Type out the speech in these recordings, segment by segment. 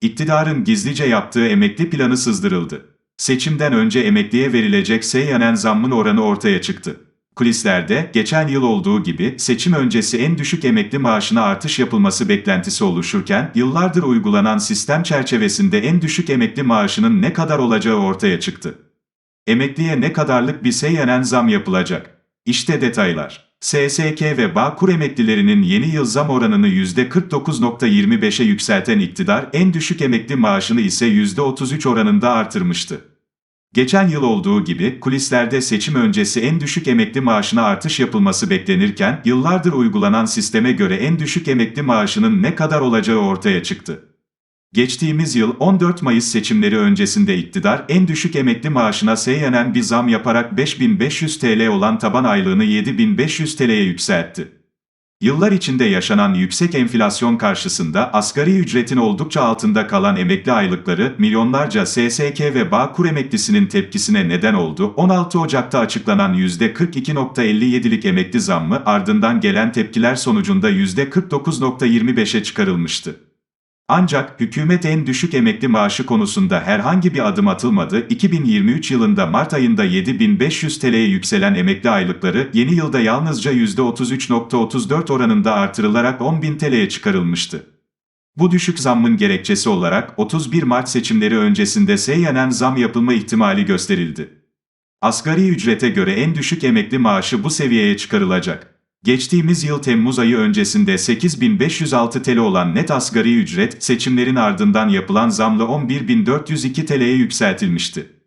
İktidarın gizlice yaptığı emekli planı sızdırıldı. Seçimden önce emekliye verilecek seyyanen zammın oranı ortaya çıktı. Kulislerde geçen yıl olduğu gibi seçim öncesi en düşük emekli maaşına artış yapılması beklentisi oluşurken yıllardır uygulanan sistem çerçevesinde en düşük emekli maaşının ne kadar olacağı ortaya çıktı. Emekliye ne kadarlık bir seyyanen zam yapılacak? İşte detaylar. SSK ve Bağkur emeklilerinin yeni yıl zam oranını %49.25'e yükselten iktidar en düşük emekli maaşını ise %33 oranında artırmıştı. Geçen yıl olduğu gibi kulislerde seçim öncesi en düşük emekli maaşına artış yapılması beklenirken yıllardır uygulanan sisteme göre en düşük emekli maaşının ne kadar olacağı ortaya çıktı. Geçtiğimiz yıl 14 Mayıs seçimleri öncesinde iktidar en düşük emekli maaşına seyyanen bir zam yaparak 5500 TL olan taban aylığını 7500 TL'ye yükseltti. Yıllar içinde yaşanan yüksek enflasyon karşısında asgari ücretin oldukça altında kalan emekli aylıkları milyonlarca SSK ve Bağkur emeklisinin tepkisine neden oldu. 16 Ocak'ta açıklanan %42.57'lik emekli zammı ardından gelen tepkiler sonucunda %49.25'e çıkarılmıştı. Ancak hükümet en düşük emekli maaşı konusunda herhangi bir adım atılmadı. 2023 yılında Mart ayında 7500 TL'ye yükselen emekli aylıkları yeni yılda yalnızca %33.34 oranında artırılarak 10.000 TL'ye çıkarılmıştı. Bu düşük zammın gerekçesi olarak 31 Mart seçimleri öncesinde seyyanen zam yapılma ihtimali gösterildi. Asgari ücrete göre en düşük emekli maaşı bu seviyeye çıkarılacak. Geçtiğimiz yıl Temmuz ayı öncesinde 8506 TL olan net asgari ücret, seçimlerin ardından yapılan zamla 11402 TL'ye yükseltilmişti.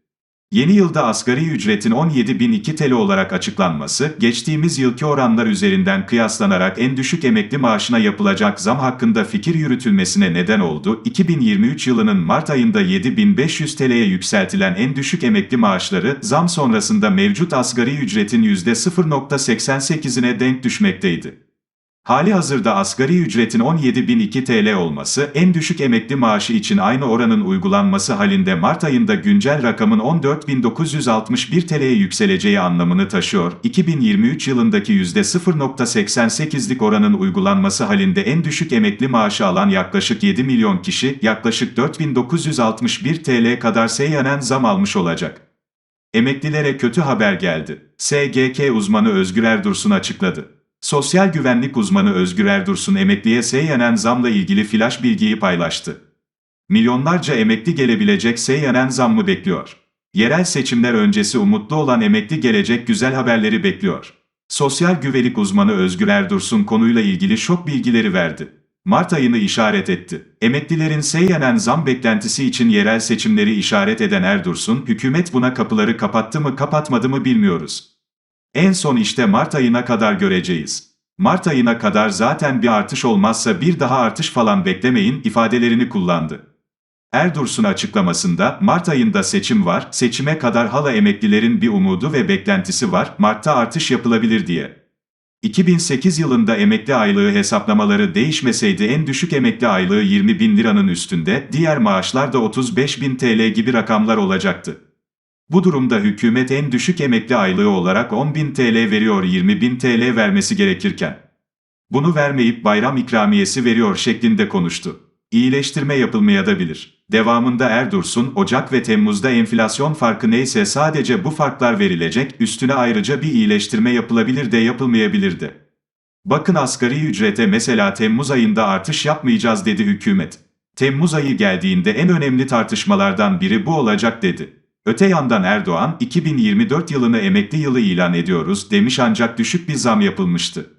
Yeni yılda asgari ücretin 17.002 TL olarak açıklanması, geçtiğimiz yılki oranlar üzerinden kıyaslanarak en düşük emekli maaşına yapılacak zam hakkında fikir yürütülmesine neden oldu. 2023 yılının Mart ayında 7500 TL'ye yükseltilen en düşük emekli maaşları, zam sonrasında mevcut asgari ücretin %0.88'ine denk düşmekteydi. Hali hazırda asgari ücretin 17.002 TL olması, en düşük emekli maaşı için aynı oranın uygulanması halinde Mart ayında güncel rakamın 14.961 TL'ye yükseleceği anlamını taşıyor. 2023 yılındaki %0.88'lik oranın uygulanması halinde en düşük emekli maaşı alan yaklaşık 7 milyon kişi, yaklaşık 4.961 TL kadar seyyanen zam almış olacak. Emeklilere kötü haber geldi. SGK uzmanı Özgür Erdursun açıkladı. Sosyal güvenlik uzmanı Özgür Erdursun emekliye seyyanen zamla ilgili flash bilgiyi paylaştı. Milyonlarca emekli gelebilecek seyyanen zammı bekliyor. Yerel seçimler öncesi umutlu olan emekli gelecek güzel haberleri bekliyor. Sosyal güvenlik uzmanı Özgür Erdursun konuyla ilgili şok bilgileri verdi. Mart ayını işaret etti. Emeklilerin seyyanen zam beklentisi için yerel seçimleri işaret eden Erdursun, hükümet buna kapıları kapattı mı kapatmadı mı bilmiyoruz. En son işte Mart ayına kadar göreceğiz. Mart ayına kadar zaten bir artış olmazsa bir daha artış falan beklemeyin ifadelerini kullandı. Erdursun açıklamasında Mart ayında seçim var, seçime kadar hala emeklilerin bir umudu ve beklentisi var, Mart'ta artış yapılabilir diye. 2008 yılında emekli aylığı hesaplamaları değişmeseydi en düşük emekli aylığı 20 bin liranın üstünde, diğer maaşlar da 35 bin TL gibi rakamlar olacaktı. Bu durumda hükümet en düşük emekli aylığı olarak 10.000 TL veriyor 20.000 TL vermesi gerekirken. Bunu vermeyip bayram ikramiyesi veriyor şeklinde konuştu. İyileştirme yapılmaya da bilir. Devamında Erdursun, Ocak ve Temmuz'da enflasyon farkı neyse sadece bu farklar verilecek, üstüne ayrıca bir iyileştirme yapılabilir de yapılmayabilir de. Bakın asgari ücrete mesela Temmuz ayında artış yapmayacağız dedi hükümet. Temmuz ayı geldiğinde en önemli tartışmalardan biri bu olacak dedi. Öte yandan Erdoğan, 2024 yılını emekli yılı ilan ediyoruz demiş ancak düşük bir zam yapılmıştı.